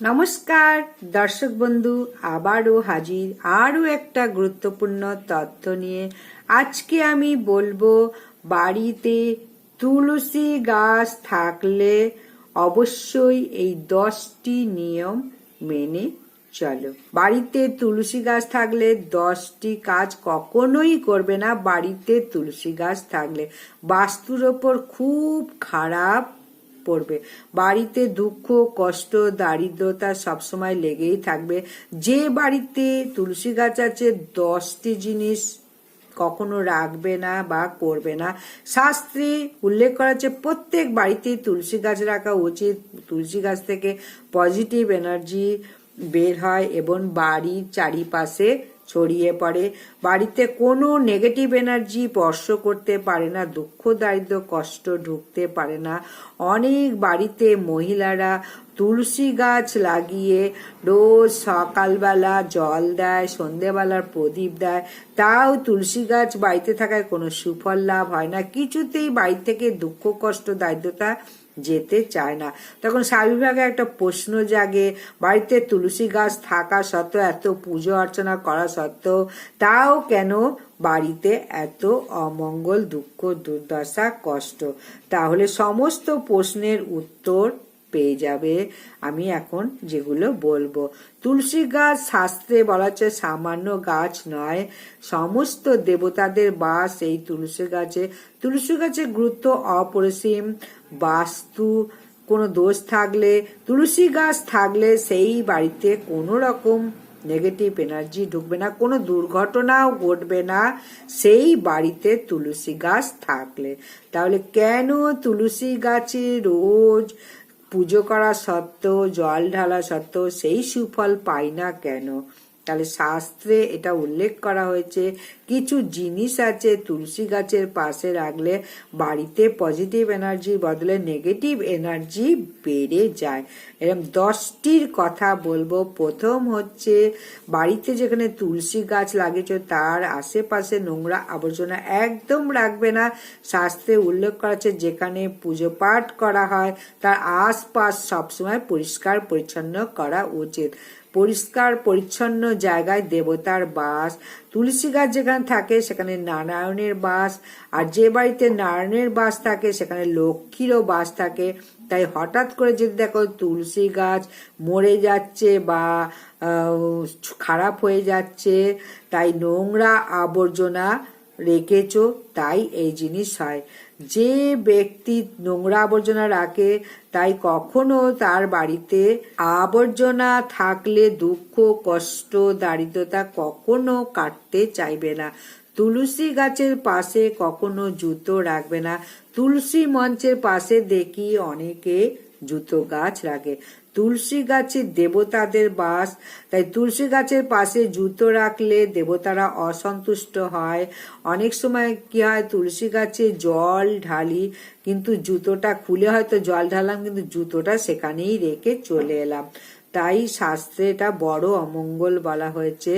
নমস্কার, দর্শক বন্ধু, আবারও হাজির আরও একটা গুরুত্বপূর্ণ তথ্য নিয়ে আজকে আমি বলব, বাড়িতে তুলসী গাছ থাকলে অবশ্যই এই দশটি নিয়ম মেনে চলো। বাড়িতে তুলসী গাছ থাকলে দশটি কাজ কখনোই করবে না। বাড়িতে তুলসী গাছ থাকলে বাস্তুর ওপর খুব খারাপ পড়বে। বাড়িতে দুঃখ, কষ্ট, দারিদ্রতা সবসময় লেগেই থাকবে। যে বাড়িতে তুলসী গাছ আছে, দশটি জিনিস কখনো রাখবে না বা করবে না। শাস্ত্রে উল্লেখ করা আছে, প্রত্যেক বাড়িতেই তুলসী গাছ রাখা উচিত। তুলসী গাছ থেকে পজিটিভ এনার্জি বের হয় এবং বাড়ির চারিপাশে ছড়িয়ে পড়ে। বাড়িতে কোনো নেগেটিভ এনার্জি স্পর্শ করতে পারে না, দুঃখ দারিদ্র কষ্ট ঢুকতে পারে না। অনেক বাড়িতে মহিলারা তুলসী গাছ লাগিয়ে রোজ সকালবেলা জল দেয়, সন্ধেবেলার প্রদীপ দেয়। তাও তুলসী গাছ বাড়িতে থাকায় কোনো সুফল লাভ হয় না। কিছুতেই বাড়ি থেকে দুঃখ, কষ্ট, দারিদ্রতা যেতে চায় না। তখন স্বাভাবিকভাবে একটা প্রশ্ন জাগে, বাড়িতে তুলসী গাছ থাকা সত্ত্বেও এত পুজো অর্চনা করা সত্ত্বেও তাও কেন বাড়িতে এত অমঙ্গল, দুঃখ, দুর্দশা, কষ্ট? তাহলে সমস্ত প্রশ্নের উত্তর পেয়ে যাবে। আমি এখন যেগুলো বলব। তুলসী গাছ শাস্ত্রে বলা হচ্ছে সামান্য গাছ নয়। সমস্ত দেবতাদের বাস এই তুলসী গাছে। তুলসী গাছের গুরুত্ব অপরিসীম। বাস্তু কোনো দোষ থাকলে, তুলসী গাছ থাকলে সেই বাড়িতে কোনো রকম নেগেটিভ এনার্জি ঢুকবে না, কোনো দুর্ঘটনাও ঘটবে না। সেই বাড়িতে তুলসী গাছ থাকলে। তাহলে কেন তুলসী গাছে রোজ পুজো করা সত্ত্বেও জল ঢালা সত্ত্বেও সেই সুফল পাই না কেন? তাহলে শাস্ত্রে এটা উল্লেখ করা হয়েছে, কিছু জিনিস আছে তুলসী গাছের পাশে রাখলে বাড়িতে পজিটিভ এনার্জির বদলে নেগেটিভ এনার্জি বেড়ে যায়। এরকম দশটির কথা বলব। প্রথম হচ্ছে, বাড়িতে যেখানে তুলসী গাছ লাগিয়েছ, তার আশেপাশে নোংরা আবর্জনা একদম রাখবে না। শাস্ত্রে উল্লেখ করা আছে, যেখানে পুজো পাঠ করা হয়, তার আশপাশ সবসময় পরিষ্কার পরিচ্ছন্ন করা উচিত। পরিষ্কার, পরিচ্ছন্ন জায়গায় দেবতার বাস। তুলসী গাছ যেখানে থাকে, সেখানে নারায়ণের বাস। আর যে বাড়িতে নারায়ণের বাস থাকে, সেখানে লক্ষ্মীরও বাস থাকে। তাই হঠাৎ করে যদি দেখো তুলসী গাছ মরে যাচ্ছে বা খারাপ হয়ে যাচ্ছে, তাই নোংরা আবর্জনা রেখেছ, তাই এই জিনিস হয়। যে ব্যক্তি নোংরা আবর্জনা রাখে, তাই কখনো তার বাড়িতে আবর্জনা থাকলে দুঃখ, কষ্ট, দারিদ্রতা কখনো কাটতে চাইবে না। তুলসী গাছের পাশে কখনো জুতো রাখবে না। তুলসী মঞ্চের পাশে দেখি অনেকে জুতো গাছ রাখে। তুলসী গাছে দেবতাদের বাস। তাই তুলসী গাছের পাশে জুতো রাখলে দেবতারা অসন্তুষ্ট হয়। অনেক সময় কি হয়, তুলসী গাছে জল ঢালি, কিন্তু জুতোটা খুলে হয়তো জল ঢালাম কিন্তু জুতোটা সেখানেই রেখে চলে এলাম। তাই শাস্ত্রে এটা বড় অমঙ্গল বলা হয়েছে।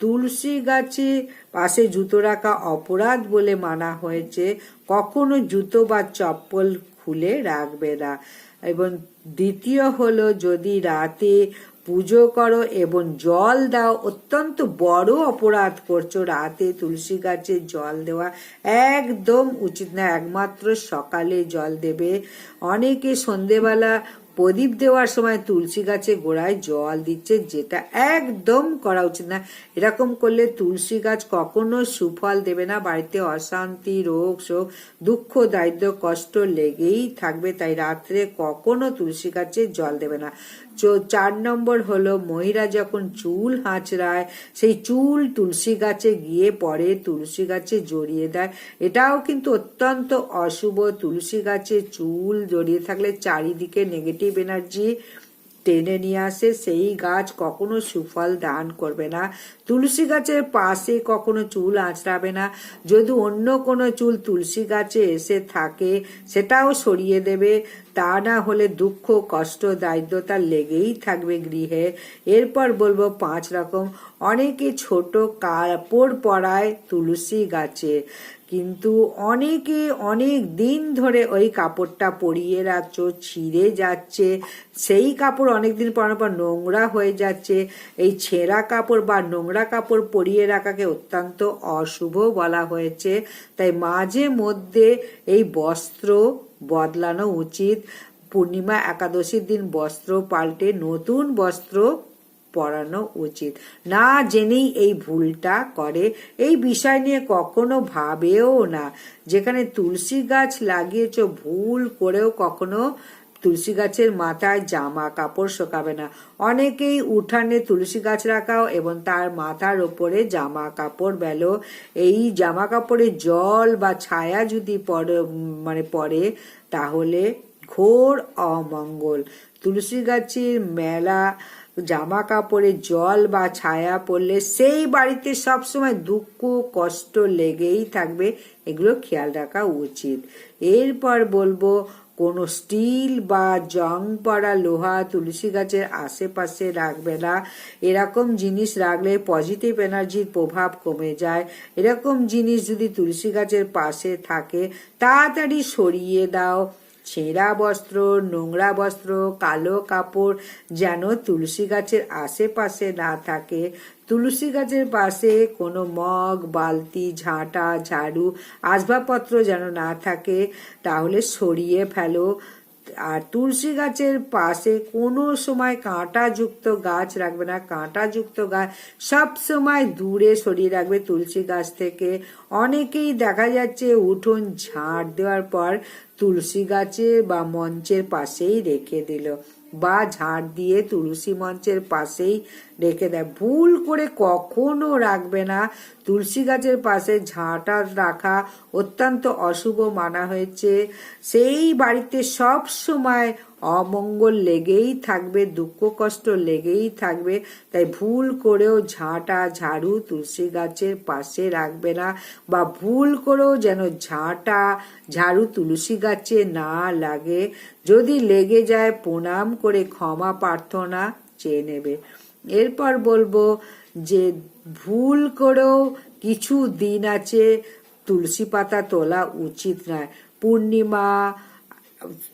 তুলসী গাছে পাশে জুতো রাখা অপরাধ বলে মানা হয়েছে। কখনো জুতো বা চপ্পল খুলে রাখবে না। এবং দ্বিতীয় হলো, যদি রাতে পুজো করো এবং জল দাও, অত্যন্ত বড় অপরাধ করছ, রাতে তুলসী গাছে জল দেওয়া একদম উচিত না। একমাত্র সকালে জল দেবে। অনেকে সন্ধেবেলা প্রদীপ দেওয়ার সময় তুলসী গাছে গোড়ায় জল দিচ্ছে, যেটা একদম করা উচিত না। এরকম করলে তুলসী গাছ কখনো সুফল দেবে না। বাড়িতে অশান্তি, রোগ, শোক, দুঃখ দারিদ্র কষ্ট লেগেই থাকবে, তাই রাত্রে কখনো তুলসী গাছে জল দেবে না। চার নম্বর হলো, মহিলা যখন চুল হাঁচড়ায়, সেই চুল তুলসী গাছে গিয়ে পরে তুলসী গাছে জড়িয়ে দেয়। এটাও কিন্তু অত্যন্ত অশুভ। তুলসী গাছে চুল জড়িয়ে থাকলে চারিদিকে নেগেটিভ এনার্জি টেনে নিয়ে আসে। সেই গাছ কখনো সুফল দান করবে না। তুলসী গাছের পাশে কখনো চুল আঁচড়াবে না। যদি অন্য কোনো চুল তুলসী গাছে এসে থাকে, সেটাও সরিয়ে দেবে। তা না হলে দুঃখ, কষ্ট, দারিদ্রতা লেগেই থাকবে গৃহে। এরপর বলব পাঁচ রকম। অনেকে ছোট কাপড় পরায় তুলসী গাছে। কিন্তু অনেকে অনেক দিন ধরে ওই কাপড়টা পরিয়ে রাখছো ছিঁড়ে যাচ্ছে। সেই কাপড় অনেক দিন পরানোর পর নোংরা হয়ে যাচ্ছে। এই ছেঁড়া কাপড় বা নোংরা কাপড় পরিয়ে রাখাকে অত্যন্ত অশুভ বলা হয়েছে। তাই মাঝে মধ্যে এই বস্ত্র বদলানো উচিত। পূর্ণিমা একাদশীর দিন বস্ত্র পাল্টে নতুন বস্ত্র পরানো উচিত। না জেনেই এই ভুলটা করে, এই বিষয় নিয়ে কখনো ভাবেও না। যেখানে তুলসী গাছ লাগিয়েছ, ভুল করেও কখনো তুলসী গাছের মাথায় জামা কাপড় শোকাবে না। অনেকেই উঠানে তুলসী গাছ রাখাও এবং তার মাথার ওপরে জামা কাপড় বেলো। এই জামা কাপড়ে জল বা ছায়া যদি পড়ে মানে পড়ে, তাহলে ঘোর অমঙ্গল। তুলসী গাছের মেলা জামা কাপড়ে জল বা ছায়া পড়লে সেই বাড়িতে সবসময় দুঃখ, কষ্ট লেগেই থাকবে। এগুলো খেয়াল রাখা উচিত। এরপর বলব কোনো স্টিল বা জং পড়া লোহা, তুলসী গাছের আশেপাশে রাখবে না। এরকম জিনিস রাখলে পজিটিভ এনার্জির প্রভাব কমে যায়। এরকম জিনিস যদি তুলসী গাছের পাশে থাকে, তাড়াতাড়ি সরিয়ে দাও। ছেঁড়া বস্ত্র, নোংরা বস্ত্র, কালো কাপড় যেন তুলসী গাছের আশেপাশে না থাকে। তুলসী গাছের পাশে কোনো মগ, বালতি, ঝাঁটা, ঝাড়ু, আসবাবপত্র যেন না থাকে, তাহলে সরিয়ে ফেলো। আর তুলসী গাছের পাশে কোনো সময় কাঁটাযুক্ত গাছ রাখবে না। কাঁটাযুক্ত গাছ সব সময় দূরে সরিয়ে রাখবে তুলসী গাছ থেকে। অনেকেই দেখা যাচ্ছে উঠোন ঝাড় দেওয়ার পর তুলসী গাছে বা মঞ্চের পাশেই রেখে দিল। বা ঝাড় দিয়ে তুলসী মঞ্চের পাশেই রেখে দেয়। ভুল করে কখনো রাখবে না। তুলসী গাছের পাশে ঝাঁটা রাখা অত্যন্ত অশুভ মানা হয়েছে। সেই বাড়িতে সব সময় অমঙ্গল লেগেই থাকবে, দুঃখ কষ্ট লেগেই থাকবে। তাই ভুল করেও ঝাঁটা, ঝাড়ু তুলসী গাছের পাশে রাখবে না বা ভুল করেও যেন ঝাঁটা, ঝাড়ু তুলসী গাছে না লাগে। যদি লেগে যায়, প্রণাম করে ক্ষমা প্রার্থনা চেয়ে নেবে। এরপর বলব যে ভুল করেও কিছু দিন আছে, তুলসী পাতা তোলা উচিত নয়। পূর্ণিমা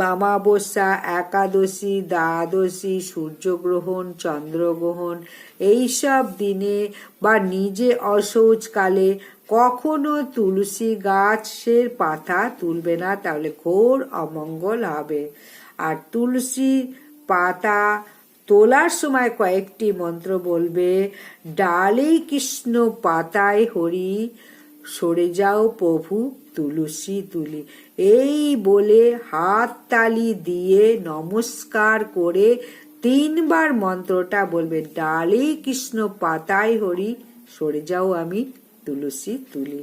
অমাবস্যা একাদশী, দ্বাদশী, সূর্যগ্রহণ, চন্দ্রগ্রহণ, এইসব দিনে বা নিজে অশৌচকালে কখনো তুলসী গাছের পাতা তুলবে না, তাহলে ঘোর অমঙ্গল হবে। আর তুলসী পাতা তোলার সময় কয়েকটি মন্ত্র বলবে, ডালে কৃষ্ণ পাতায় হরি সরে যাও প্রভু, তুলসী তুলি। এই বলে হাত তালি দিয়ে নমস্কার করে তিনবার মন্ত্রটা বলবে, ডালে কৃষ্ণ পাতায় হরি, সরে যাও আমি তুলসী তুলি।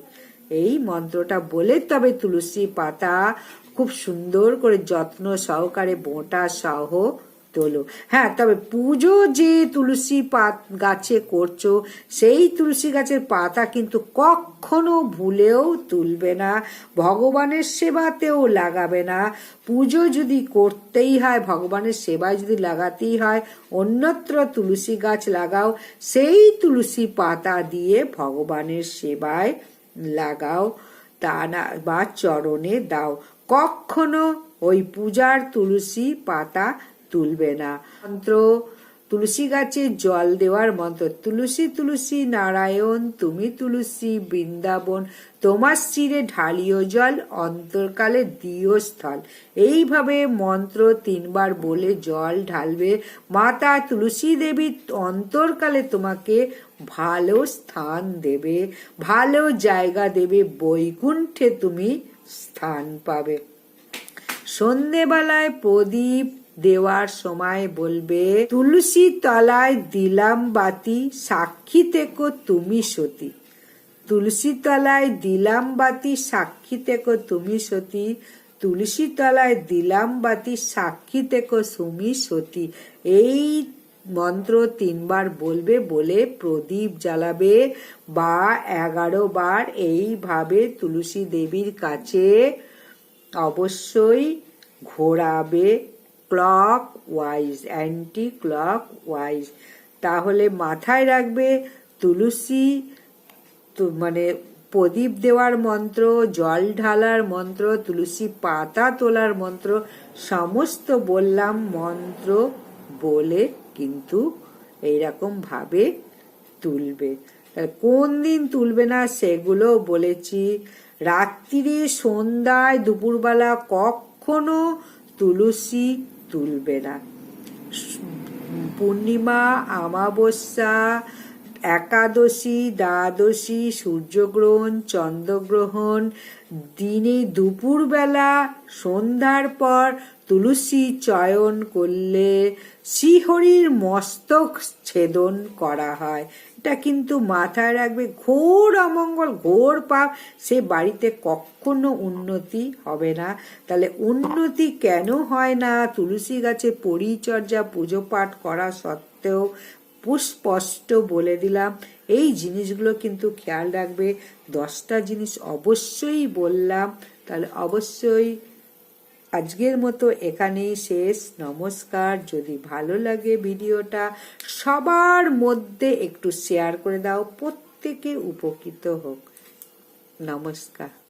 এই মন্ত্রটা বলে তবে তুলসী পাতা খুব সুন্দর করে যত্ন সহকারে বোঁটা সহ তোলো হ্যাঁ তবে পুজো যে তুলসী পাত গাছে করছ, সেই তুলসী গাছের পাতা কিন্তু কখনো ভুলেও তুলবে না, ভগবানের সেবাতেও লাগাবে না। পুজো যদি করতেই হয়, ভগবানের সেবায় যদি লাগাতেই হয়, অন্যত্র তুলসী গাছ লাগাও, সেই তুলসী পাতা দিয়ে ভগবানের সেবায় লাগাও, তা না, বা চরণে দাও। কখনো ওই পূজার তুলসী পাতা তুলবে না। মন্ত্র, তুলসী গাছে জল দেওয়ার মন্ত্র, তুলসী তুলসী নারায়ণ, তুমি তুলসী বৃন্দাবন, তোমার শিরে ঢালিও জল, অন্তরকালে দিও স্থল। এইভাবে মন্ত্র তিনবার বলে জল ঢালবে। মাতা তুলসী দেবী, অন্তরকালে তোমাকে ভালো স্থান দেবে, ভালো জায়গা দেবে, বৈকুণ্ঠে তুমি স্থান পাবে। সন্ধেবেলায় প্রদীপ দেওয়ার সময় বলবে, তুলসী তলায় দিলাম বাতি, সাক্ষী থেকো তুমি সতী। তুলসী তলায় দিলাম বাতি, সাক্ষী থেকো তুমি সতী। তুলসী তলায় দিলাম বাতি, সাক্ষী থেকো সুমি সতী। এই মন্ত্র তিনবার বলবে বলে প্রদীপ জ্বালাবে। বা এগারো বার এইভাবে তুলসী দেবীর কাছে অবশ্যই ঘোরাবে। Clockwise anticlockwise তাহলে মাথায় রাখবে তুলসী মানে প্রদীপ দেওয়ার মন্ত্র, জল ঢালার মন্ত্র, তুলসী পাতা তোলার মন্ত্র, সমস্ত বললাম মন্ত্র বলে কিন্তু এইরকম ভাবে তুলবে। কোন দিন তুলবে না সেগুলো বলেছি। রাত্রিরে সন্ধ্যায় দুপুরবেলা কখনো তুলসী তুলবে না। পূর্ণিমা আমাবস্যা একাদশী, দ্বাদশী, সূর্যগ্রহণ, চন্দ্রগ্রহণ, দিনে দুপুরবেলা, সন্ধ্যার পর তুলসী চয়ন করলে শ্রীহরির মস্তক ছেদন করা হয়। এটা কিন্তু মাথায় রাখবে। ঘোর অমঙ্গল, ঘোর পাপ। সে বাড়িতে কখনো উন্নতি হবে না। তাহলে উন্নতি কেন হয় না? তুলসী গাছে পরিচর্যা, পুজো পাঠ করা সত্ত্বেও পুস্পষ্ট বলে দিলাম। এই জিনিসগুলো কিন্তু খেয়াল রাখবে। দশটা জিনিস অবশ্যই বললাম। তাহলে অবশ্যই আজকের মতো এখানেই শেষ। নমস্কার। যদি ভালো লাগে ভিডিওটা, সবার মধ্যে একটু শেয়ার করে দাও। প্রত্যেকে উপকৃত হোক। নমস্কার।